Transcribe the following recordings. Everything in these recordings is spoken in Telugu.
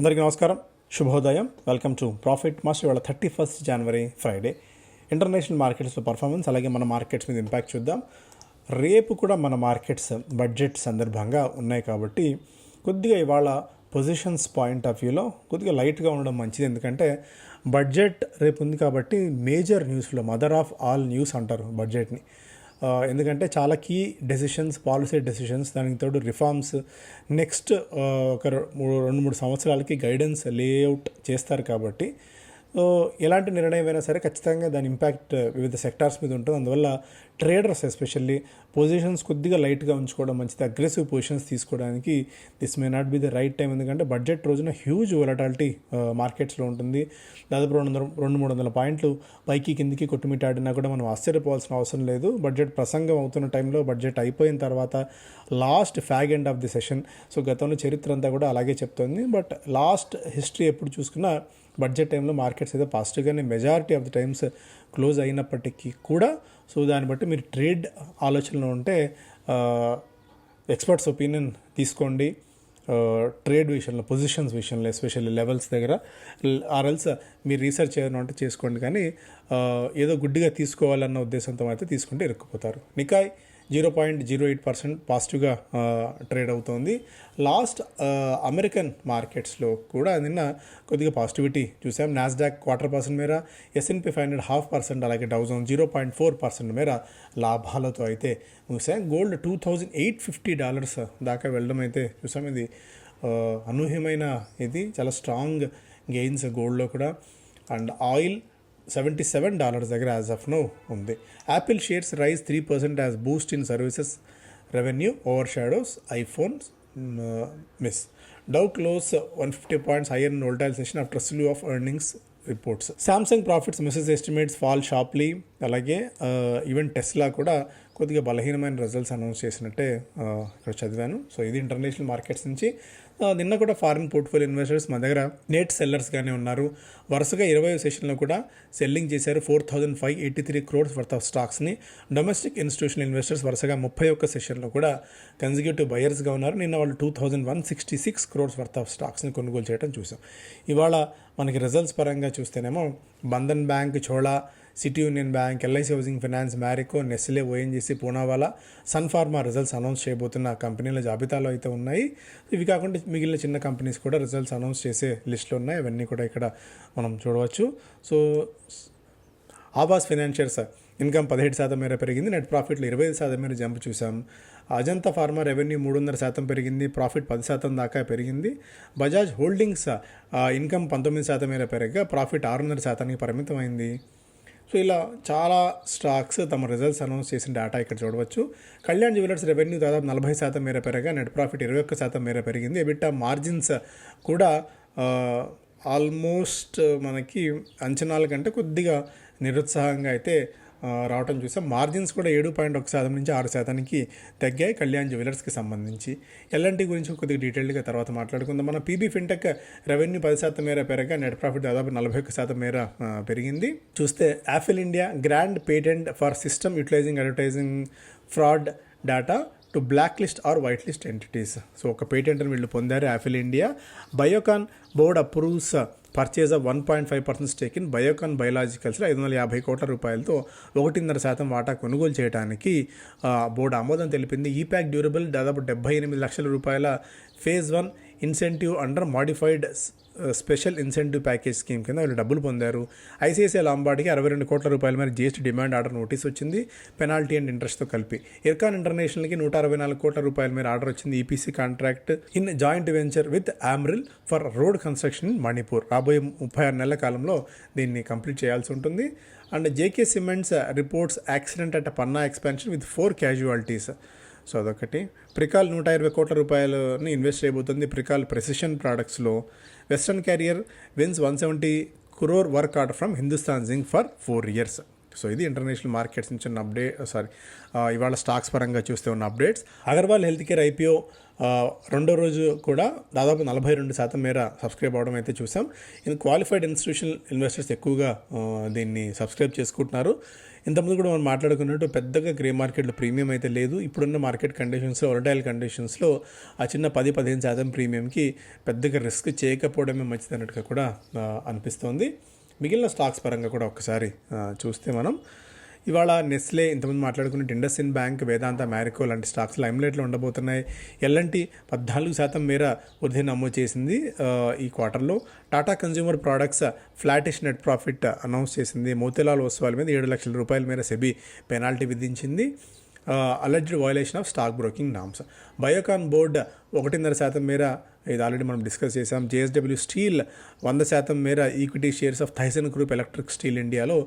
అందరికీ నమస్కారం. శుభోదయం. వెల్కమ్ టు ప్రాఫిట్ మాస్టర్ ఇవాళ thirty first January Friday international మార్కెట్స్లో పర్ఫార్మెన్స్ అలాగే మన మార్కెట్స్ మీద ఇంపాక్ట్ చూద్దాం. రేపు కూడా మన మార్కెట్స్ బడ్జెట్ సందర్భంగా ఉన్నాయి కాబట్టి కొద్దిగా ఇవాళ పొజిషన్స్ పాయింట్ ఆఫ్ వ్యూలో కొద్దిగా లైట్గా ఉండడం మంచిది. ఎందుకంటే బడ్జెట్ రేపు ఉంది కాబట్టి మేజర్ న్యూస్లో మదర్ ఆఫ్ ఆల్ న్యూస్ అంటారు బడ్జెట్ని ఎందుకంటే చాలా కీ డెసిషన్స్ పాలసీ డెసిషన్స్ దానికి తోడు రిఫార్మ్స్ నెక్స్ట్ ఒక మూడు రెండు మూడు సంవత్సరాలకి గైడెన్స్ లేఅవుట్ చేస్తారు కాబట్టి సో ఎలాంటి నిర్ణయం అయినా సరే ఖచ్చితంగా దాని ఇంపాక్ట్ uh, వివిధ సెక్టార్స్ మీద ఉంటుంది. అందువల్ల ట్రేడర్స్ ఎస్పెషల్లీ పొజిషన్స్ కొద్దిగా లైట్గా ఉంచుకోవడం మంచిది. అగ్రెసివ్ పొజిషన్స్ తీసుకోవడానికి this may not be the right time ఎందుకంటే బడ్జెట్ రోజున హ్యూజ్ వొలటాలిటీ మార్కెట్స్లో ఉంటుంది. దాదాపు రెండు వందల రెండు మూడు వందల పాయింట్లు పైకి కిందికి కొట్టుమిట్టాడినా కూడా మనం ఆశ్చర్యపోవాల్సిన అవసరం లేదు. బడ్జెట్ ప్రసంగం అవుతున్న టైంలో బడ్జెట్ అయిపోయిన తర్వాత last fag end of the session so గతంలో చరిత్ర అంతా కూడా అలాగే చెప్తోంది. బట్ లాస్ట్ హిస్టరీ ఎప్పుడు చూసుకున్నా బడ్జెట్ టైంలో మార్కెట్స్ అయితే పాజిటివ్గానే majority of the times close అయినప్పటికీ కూడా సో దాన్ని బట్టి మీరు ట్రేడ్ ఆలోచనలో ఉంటే ఎక్స్పర్ట్స్ ఒపీనియన్ తీసుకోండి. ట్రేడ్ విషయంలో పొజిషన్స్ విషయంలో ఎస్పెషల్లీ లెవెల్స్ దగ్గర. ఆర్ఎల్స్ మీరు రీసెర్చ్ ఏదైనా ఉంటే చేసుకోండి. కానీ ఏదో గుడ్డిగా తీసుకోవాలన్న ఉద్దేశంతో అయితే తీసుకుంటే ఇరుక్కుపోతారు. Nikkei zero point zero eight percent పాజిటివ్గా ట్రేడ్ అవుతోంది. లాస్ట్ అమెరికన్ మార్కెట్స్లో కూడా నిన్న కొద్దిగా పాజిటివిటీ చూసాం. నాస్డాక్ క్వార్టర్ పర్సెంట్ మేర S and P five hundred half percent అలాగే Dow Jones zero point four percent మేర లాభాలతో అయితే ముగిసాం gold two thousand eight fifty dollars దాకా వెళ్ళడం అయితే చూసాం. ఇది అనూహ్యమైన ఇది చాలా స్ట్రాంగ్ గెయిన్స్ గోల్డ్లో కూడా. And oil seventy seven dollars దగ్గర యాజ్ ఆఫ్ నో ఉంది. Apple shares rise three percent as boost in services revenue overshadows iPhones miss Dow close one fifty points higher in volatile session after slew of earnings reports Samsung profits misses estimates fall sharply అలాగే ఈవెన్ టెస్లా కూడా కొద్దిగా బలహీనమైన రిజల్ట్స్ అనౌన్స్ చేసినట్టే ఇక్కడ చదివాను. సో ఇది ఇంటర్నేషనల్ మార్కెట్స్ నుంచి నిన్న కూడా ఫారిన్ పోర్ట్ఫోలియో ఇన్వెస్టర్స్ మా దగ్గర నెట్ సెల్లర్స్గానే ఉన్నారు. వరుసగా ఇరవై సెషన్లో కూడా సెల్లింగ్ చేశారు four thousand five eighty three crores worth of స్టాక్స్ని domestic institutional investors వరుసగా ముప్పై ఒక్క సెషన్లో కూడా కన్సిక్యూటివ్ బయర్స్గా ఉన్నారు. నిన్న వాళ్ళు two thousand one sixty six crores worth of స్టాక్స్ని కొనుగోలు చేయడం చూసాం. ఇవాళ మనకి రిజల్ట్స్ పరంగా చూస్తేనేమో Bandhan Bank Chola City Union Bank LIC Housing Finance Marico Nestle ONGC Poonawalla Sun Pharma results announce చేయబోతున్న కంపెనీల జాబితాలో అయితే ఉన్నాయి. ఇవి కాకుండా మిగిలిన చిన్న కంపెనీస్ కూడా రిజల్ట్స్ అనౌన్స్ చేసే లిస్టులో ఉన్నాయి. అవన్నీ కూడా ఇక్కడ మనం చూడవచ్చు. సో ఆవాస్ ఫైనాన్షియర్స్ ఇన్కమ్ పదిహేడు శాతం మేర పెరిగింది. నెట్ ప్రాఫిట్లు ఇరవై ఐదు శాతం మేర జంప్ చూసాం అజంతా ఫార్మా రెవెన్యూ మూడున్నర శాతం పెరిగింది. ప్రాఫిట్ పది శాతం దాకా పెరిగింది. బజాజ్ హోల్డింగ్స్ ఇన్కమ్ పంతొమ్మిది శాతం మేర పెరగగా ప్రాఫిట్ ఆరున్నర శాతానికి పరిమితమైంది. సో ఇలా చాలా స్టాక్స్ తమ రిజల్ట్స్ అనౌన్స్ చేసిన డేటా ఇక్కడ చూడవచ్చు. కళ్యాణ్ జ్యువెలర్స్ రెవెన్యూ దాదాపు నలభై శాతం మేర పెరగా నెట్ ప్రాఫిట్ ఇరవై ఒక్క శాతం మేర పెరిగింది. ఎబిట్టా మార్జిన్స్ కూడా ఆల్మోస్ట్ మనకి అంచనాల కంటే కొద్దిగా నిరుత్సాహంగా అయితే రావటం చూసాం. మార్జిన్స్ కూడా ఏడు పాయింట్ ఒక శాతం నుంచి ఆరు శాతానికి తగ్గాయి కళ్యాణ్ జ్యువెలర్స్కి సంబంధించి. ఎల్ఎన్టీ గురించి కొద్దిగా డీటెయిల్గా తర్వాత మాట్లాడుకుందాం. మన పీబీ ఫిన్టెక్ రెవెన్యూ పది శాతం మేర పెరగా నెట్ ప్రాఫిట్ దాదాపు నలభై ఒక్క శాతం మేర పెరిగింది. చూస్తే Apple India grand patent for system utilising advertising fraud data to black list or white list entities. So ఒక పేటెంట్ని వీళ్ళు పొందారు Apple India. Biocon board approves purchase of one point five percent stake in Biocon బయోలాజికల్స్లో ఐదు వందల యాభై కోట్ల రూపాయలతో ఒకటిన్నర శాతం వాటా కొనుగోలు చేయడానికి బోర్డు ఆమోదం తెలిపింది. ఈ ప్యాక్ డ్యూరబుల్ దాదాపు డెబ్బై ఎనిమిది లక్షల రూపాయల phase one incentive under modified special incentive package scheme కింద వీళ్ళు డబ్బులు పొందారు. ఐసీఐసీఐ లాంబార్డ్కి అరవై రెండు కోట్ల రూపాయల మేర జీఎస్టీ డిమాండ్ ఆర్డర్ నోటీస్ వచ్చింది. పెనాల్టీ అండ్ ఇంట్రెస్ట్తో కలిపి. ఇర్కాన్ ఇంటర్నేషనల్కి నూట అరవై నాలుగు కోట్ల రూపాయల మేర ఆర్డర్ వచ్చింది EPC contract in joint venture with Amril for road construction in Manipur రాబోయే ముప్పై ఆరు నెలల కాలంలో దీన్ని కంప్లీట్ చేయాల్సి ఉంటుంది. And JK Cements reports accident at Panna expansion with four casualties so అదొకటి. ప్రికాల్ నూట ఇరవై కోట్ల రూపాయలని ఇన్వెస్ట్ చేయబోతుంది Pricol precision ప్రోడక్ట్స్లో. Western Carrier wins one seventy crore work order from Hindustan Zinc for four years. So ఇది ఇంటర్నేషనల్ మార్కెట్స్ నుంచి ఉన్న అప్డేట్ సారీ ఇవాళ స్టాక్స్ పరంగా చూస్తే ఉన్న updates. Agarwal health care IPO రెండో రోజు కూడా దాదాపు నలభై రెండు శాతం మేర సబ్స్క్రైబ్ అవడం అయితే చూసాం. ఇది క్వాలిఫైడ్ ఇన్స్టిట్యూషనల్ ఇన్వెస్టర్స్ ఎక్కువగా దీన్ని సబ్స్క్రైబ్ చేసుకుంటున్నారు. ఇంతకుముందు కూడా మనం మాట్లాడుకున్నట్టు పెద్దగా గ్రే మార్కెట్లో ప్రీమియం అయితే లేదు. ఇప్పుడున్న మార్కెట్ కండిషన్స్లో ఒరటైల్ కండిషన్స్లో ఆ చిన్న పది పదిహేను శాతం ప్రీమియంకి పెద్దగా రిస్క్ చేయకపోవడమే మంచిది అన్నట్టుగా కూడా అనిపిస్తోంది. మిగిలిన స్టాక్స్ పరంగా కూడా ఒకసారి చూస్తే మనం ఇవాళ నెస్లే ఇంతకుముందు మాట్లాడుకున్న ఇండస్ ఇన్ బ్యాంక్ వేదాంత మ్యారికో లాంటి స్టాక్స్ లైమ్లైట్లో ఉండబోతున్నాయి. ఎల్ఎన్టీ పద్నాలుగు శాతం మేర వృద్ధి నమోదు చేసింది ఈ క్వార్టర్లో. Tata consumer products flattish net profit announce చేసింది. మోతిలాల్ ఓస్వాల్ మీద ఏడు లక్షల రూపాయల మేర సెబీ పెనాల్టీ విధించింది. Alleged violation of stock broking norms Biocon board ఒకటిన్నర శాతం మేర ఇది ఆల్రెడీ మనం డిస్కస్ చేసాం జేఎస్డబ్ల్యూ స్టీల్ వంద శాతం మేర equity shares of Thyssen group electric steel ఇండియాలో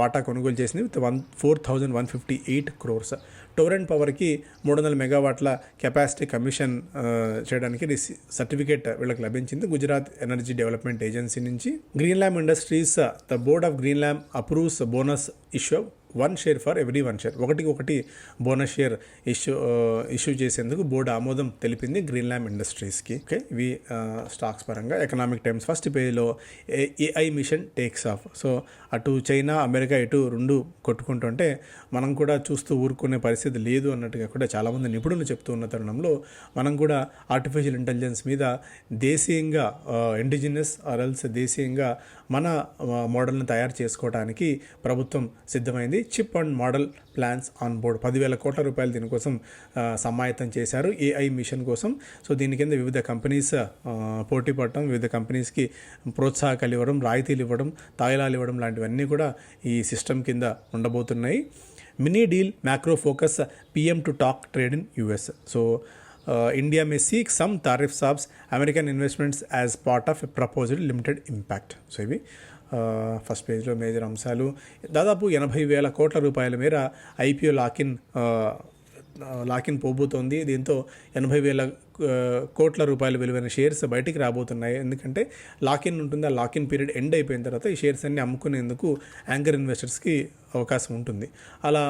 వాటా కొనుగోలు చేసింది with one four thousand one fifty eight crores. Torrent పవర్కి మూడు వందల మెగావాట్ల కెపాసిటీ కమిషన్ చేయడానికి సర్టిఫికేట్ వీళ్ళకి లభించింది గుజరాత్ ఎనర్జీ డెవలప్మెంట్ ఏజెన్సీ నుంచి. Greenlam industries the board of Greenlam approves bonus issue one share for every one share. ఒకటికి ఒకటి బోనస్ షేర్ ఇష్యూ ఇష్యూ చేసేందుకు బోర్డు ఆమోదం తెలిపింది గ్రీన్ ల్యామ్ ఇండస్ట్రీస్కి. ఓకే ఇవి స్టాక్స్ పరంగా ఎకనామిక్ టైమ్స్. ఫస్ట్ పేజ్లో AI mission takes off. So అటు చైనా అమెరికా ఇటు రెండు కొట్టుకుంటుంటే మనం కూడా చూస్తూ ఊరుకునే పరిస్థితి లేదు అన్నట్టుగా కూడా చాలామంది నిపుణులు చెప్తూ ఉన్న తరుణంలో మనం కూడా ఆర్టిఫిషియల్ ఇంటెలిజెన్స్ మీద దేశీయంగా ఇండిజినస్ ఆర్ఎల్స్ దేశీయంగా మన మోడల్ని తయారు చేసుకోవడానికి ప్రభుత్వం సిద్ధమైంది. Chip and model plans on board పదివేల కోట్ల రూపాయలు దీనికోసం సమాయత్తం చేశారు ఏఐ మిషన్ కోసం. సో దీని కింద వివిధ కంపెనీస్ పోటీ పడటం వివిధ కంపెనీస్కి ప్రోత్సాహకాలు ఇవ్వడం రాయితీలు ఇవ్వడం తాయిలాలు ఇవ్వడం లాంటివన్నీ కూడా ఈ సిస్టమ్ కింద ఉండబోతున్నాయి. Mini deal macro focus PM to talk trade in US. So India may seek some tariff sops American investments as part of a proposed limited impact so ఇవి ఫస్ట్ పేజ్లో మేజర్ అంశాలు. దాదాపు ఎనభై వేల కోట్ల రూపాయల మేర IPO lock in uh, lock in పోబోతోంది. దీంతో ఎనభై వేల కోట్ల రూపాయల విలువైన షేర్స్ బయటికి రాబోతున్నాయి. ఎందుకంటే లాకిన్ ఉంటుంది. ఆ లాకిన్ పీరియడ్ ఎండ్ అయిపోయిన తర్వాత ఈ షేర్స్ అన్ని అమ్ముకునేందుకు యాంకర్ ఇన్వెస్టర్స్కి అవకాశం ఉంటుంది. అలా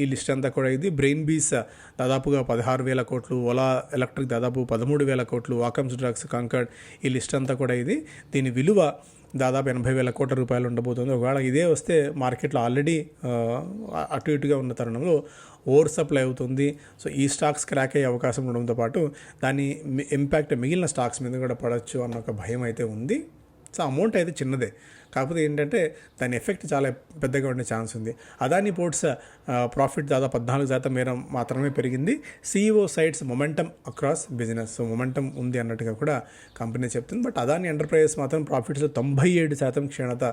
ఈ లిస్ట్ అంతా కూడా ఇది. బ్రెయిన్ బీస్ దాదాపుగా పదహారు వేల కోట్లు ఓలా ఎలక్ట్రిక్ దాదాపు పదమూడు వేల కోట్లు వాకమ్స్ డ్రగ్స్ కంకర్డ్ ఈ లిస్ట్ అంతా కూడా ఇది. దీని విలువ దాదాపు ఎనభై వేల కోట్ల రూపాయలు ఉండబోతుంది. ఒకవేళ ఇదే వస్తే మార్కెట్లో ఆల్రెడీ అటు ఇటుగా ఉన్న తరుణంలో ఓవర్ సప్లై అవుతుంది. సో ఈ స్టాక్స్ క్రాక్ అయ్యే అవకాశం ఉండడంతో పాటు దాని ఇంపాక్ట్ మిగిలిన స్టాక్స్ మీద కూడా పడవచ్చు అన్న ఒక భయం అయితే ఉంది. సో అమౌంట్ అయితే చిన్నదే. కాకపోతే ఏంటంటే దాని ఎఫెక్ట్ చాలా పెద్దగా ఉండే ఛాన్స్ ఉంది. అదాని పోర్ట్స్ ప్రాఫిట్ దాదాపు పద్నాలుగు శాతం మేర మాత్రమే పెరిగింది. CEO cites momentum across business. So momentum ఉంది అన్నట్టుగా కూడా కంపెనీ చెప్తుంది. బట్ అదాని ఎంటర్ప్రైజెస్ మాత్రం ప్రాఫిట్స్లో తొంభై ఏడు శాతం క్షీణత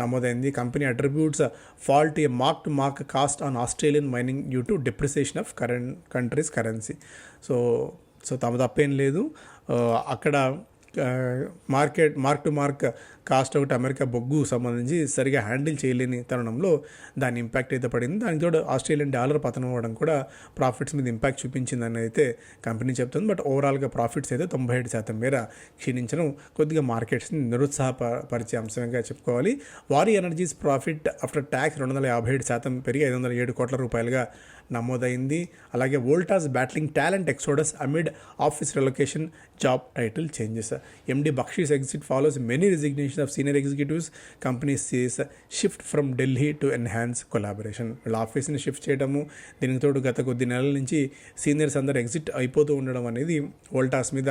నమోదైంది. Company attributes fault a mark to mark cost on Australian mining due to depreciation of current countries currency. So so తమ తప్పేం లేదు అక్కడ market mark to mark cost ఒకటి అమెరికా బొగ్గు సంబంధించి సరిగా హ్యాండిల్ చేయలేని తరుణంలో దాని ఇంపాక్ట్ అయితే పడింది. దానికి తోడు ఆస్ట్రేలియన్ డాలర్ పతనం అవ్వడం కూడా ప్రాఫిట్స్ మీద ఇంపాక్ట్ చూపించిందని అయితే కంపెనీ చెప్తుంది. బట్ ఓవరాల్గా ప్రాఫిట్స్ అయితే తొంభై ఏడు శాతం మేర క్షీణించడం కొద్దిగా మార్కెట్స్ని నిరుత్సాహపరిచే అంశంగా చెప్పుకోవాలి. వారి ఎనర్జీస్ ప్రాఫిట్ ఆఫ్టర్ ట్యాక్స్ రెండు వందల యాభై ఏడు శాతం పెరిగి ఐదు వందల ఏడు కోట్ల రూపాయలుగా నమోదైంది. అలాగే Voltas battling talent exodus amid office relocation job title changes. MD Bakshi's exit follows many resignation of senior executives company sees shift from Delhi to enhance collaboration వీళ్ళ ఆఫీస్ని షిఫ్ట్ చేయడము దీనికి తోడు గత కొద్ది నెలల నుంచి సీనియర్స్ అందరు ఎగ్జిట్ అయిపోతూ ఉండడం అనేది వోల్టాస్ మీద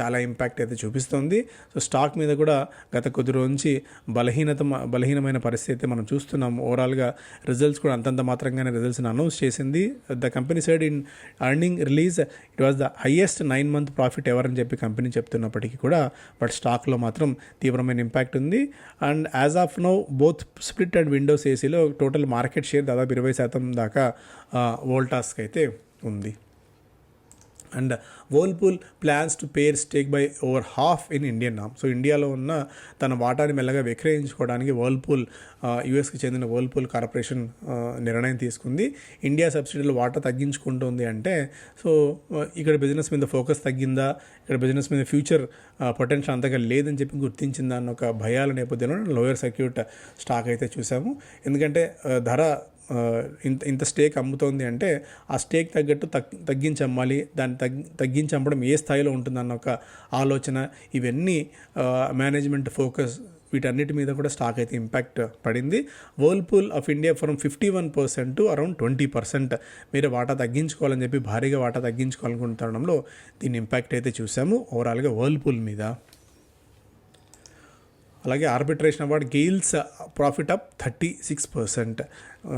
చాలా ఇంపాక్ట్ అయితే చూపిస్తోంది. సో స్టాక్ మీద కూడా గత కొద్ది రోజు నుంచి బలహీనత బలహీనమైన పరిస్థితి అయితే మనం చూస్తున్నాం ఓవరాల్గా రిజల్ట్స్ కూడా అంతంత మాత్రంగానే రిజల్ట్స్ని అనౌన్స్ చేసింది. The company said in earning release it was the highest nine month profit ఎవరని అని చెప్పి కంపెనీ చెప్తున్నప్పటికీ కూడా బట్ స్టాక్లో మాత్రం తీవ్రమైన ఇంపాక్ట్ ఉంది. And as of now both split and windows ఏసీలో టోటల్ మార్కెట్ షేర్ దాదాపు ఇరవై శాతం దాకా వోల్టాస్కి అయితే ఉంది. And Whirlpool plans to pare stake by over half in Indian arm so ఇండియాలో ఉన్న తన వాటాని మెల్లగా విక్రయించుకోవడానికి వర్ల్పూల్ యుఎస్కి చెందిన వర్ల్పూల్ కార్పొరేషన్ నిర్ణయం తీసుకుంది. ఇండియా సబ్సిడీలో వాటా తగ్గించుకుంటుంది అంటే సో ఇక్కడ బిజినెస్ మీద ఫోకస్ తగ్గిందా? ఇక్కడ బిజినెస్ మీద ఫ్యూచర్ పొటెన్షియల్ అంతగా లేదని చెప్పి గుర్తించిందా? అన్న ఒక భయాల నేపథ్యంలో లోయర్ సర్క్యూట్ స్టాక్ అయితే చూసాము. ఎందుకంటే ధర ఇంత ఇంత స్టేక్ అమ్ముతోంది అంటే ఆ స్టేక్ తగ్గట్టు తగ్ తగ్గించి అమ్మాలి దాన్ని తగ్ తగ్గించి అమ్మడం ఏ స్థాయిలో ఉంటుందన్న ఒక ఆలోచన. ఇవన్నీ మేనేజ్మెంట్ ఫోకస్ వీటన్నిటి మీద కూడా స్టాక్ అయితే ఇంపాక్ట్ పడింది. Whirlpool of India from fifty one percent to around twenty percent మీరు వాటా తగ్గించుకోవాలని చెప్పి భారీగా వాటా తగ్గించుకోవాలనుకున్న దీని ఇంపాక్ట్ అయితే చూసాము. ఓవరాల్గా వర్ల్పూల్ మీద. అలాగే arbitration award GAIL's profit up thirty six percent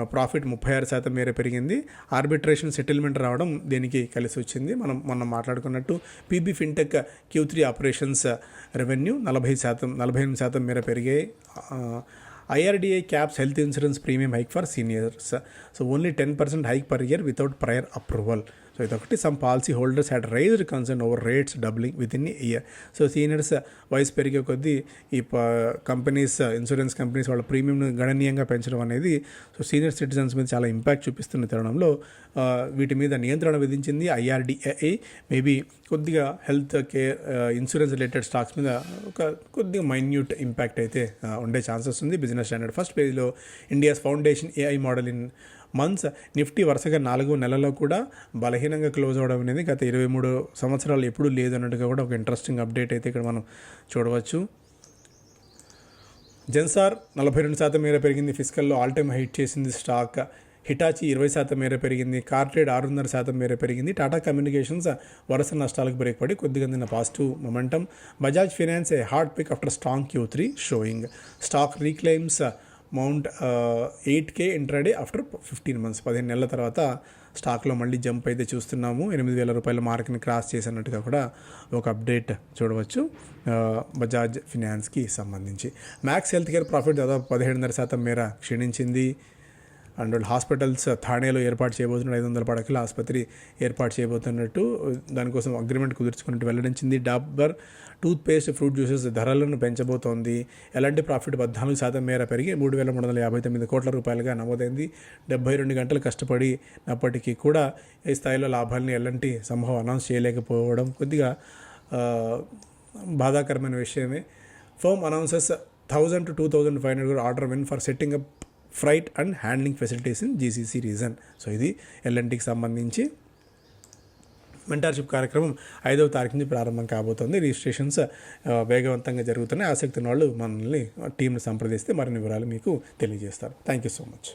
profit ముప్పై ఆరు శాతం మేర పెరిగింది. ఆర్బిట్రేషన్ సెటిల్మెంట్ రావడం దీనికి కలిసి వచ్చింది. మనం మనం మాట్లాడుకున్నట్టు PB Fintech Q three operations revenue నలభై శాతం నలభై ఎనిమిది శాతం మేర పెరిగాయి. IRDAI caps health insurance premium hike for seniors so only ten percent hike per year without prior approval so ఇదొకటి. Some policy holders had raised concern over rates doubling within year so seniors వయసు పెరిగే కొద్దీ ఈ కంపెనీస్ ఇన్సూరెన్స్ కంపెనీస్ వాళ్ళ ప్రీమియంను గణనీయంగా పెంచడం అనేది సో సీనియర్ సిటిజన్స్ మీద చాలా ఇంపాక్ట్ చూపిస్తున్న తరుణంలో uh, వీటి మీద నియంత్రణ విధించింది ఐఆర్డిఏ మేబీ కొద్దిగా health care insurance related stocks మీద ఒక కొద్దిగా మైన్యూట్ ఇంపాక్ట్ అయితే uh, ఉండే ఛాన్సెస్ ఉంది. బిజినెస్ స్టాండర్డ్ ఫస్ట్ పేజ్లో India's foundation AI model in months Nifty వరుసగా నాలుగు నెలలో కూడా బలహీనంగా క్లోజ్ అవడం అనేది గత ఇరవై మూడు సంవత్సరాలు ఎప్పుడూ లేదన్నట్టుగా కూడా ఒక ఇంట్రెస్టింగ్ అప్డేట్ అయితే ఇక్కడ మనం చూడవచ్చు. జెన్సార్ నలభై రెండు శాతం మేర పెరిగింది. ఫిజికల్లో ఆల్ టైమ్ హైట్ చేసింది స్టాక్ హిటాచి ఇరవై శాతం మేర పెరిగింది. కార్ట్రేడ్ ఆరున్నర శాతం మేర పెరిగింది. టాటా కమ్యూనికేషన్స్ వరుస నష్టాలకు బ్రేక్ పడి కొద్దిగా నిన్న positive momentum Bajaj Finance a hard pick after strong Q three showing stock reclaims mount eight K intraday after fifteen months. పదిహేను నెలల తర్వాత స్టాక్లో మళ్ళీ జంప్ అయితే చూస్తున్నాము. ఎనిమిది వేల రూపాయల మార్క్ని క్రాస్ చేసినట్టుగా కూడా ఒక అప్డేట్ చూడవచ్చు. బజాజ్ ఫినాన్స్కి సంబంధించి. మ్యాక్స్ హెల్త్ కేర్ ప్రాఫిట్ దాదాపు పదిహేడున్నర శాతం మేర క్షీణించింది. అండ్ వాళ్ళు హాస్పిటల్స్ థానేలో ఏర్పాటు చేయబోతున్న ఐదు వందల పడకల ఆసుపత్రి ఏర్పాటు చేయబోతున్నట్టు దానికోసం అగ్రిమెంట్ కుదుర్చుకున్నట్టు వెల్లడించింది. డాబర్ టూత్పేస్ట్ ఫ్రూట్ జ్యూసెస్ ధరలను పెంచబోతోంది. ఎలాంటి ప్రాఫిట్? పద్నాలుగు శాతం మేర పెరిగి మూడు వేల మూడు వందల యాభై తొమ్మిది కోట్ల రూపాయలుగా నమోదైంది. డెబ్బై రెండు గంటలు కష్టపడినప్పటికీ కూడా ఈ స్థాయిలో లాభాలని ఎలాంటి సంభవం అనౌన్స్ చేయలేకపోవడం కొద్దిగా బాధాకరమైన విషయమే. Firm announces thousand to two thousand five hundred order win for setting up freight and handling facilities in GCC region so ఇది ఎల్ఎన్టీకి సంబంధించి మెంటార్షిప్ కార్యక్రమం ఐదవ తారీఖు నుంచి ప్రారంభం కాబోతోంది. రిజిస్ట్రేషన్స్ వేగవంతంగా జరుగుతున్నాయి. ఆసక్తి ఉన్న వాళ్ళు మనల్ని టీంను సంప్రదిస్తే మరిన్ని వివరాలు మీకు తెలియజేస్తారు. Thank you so much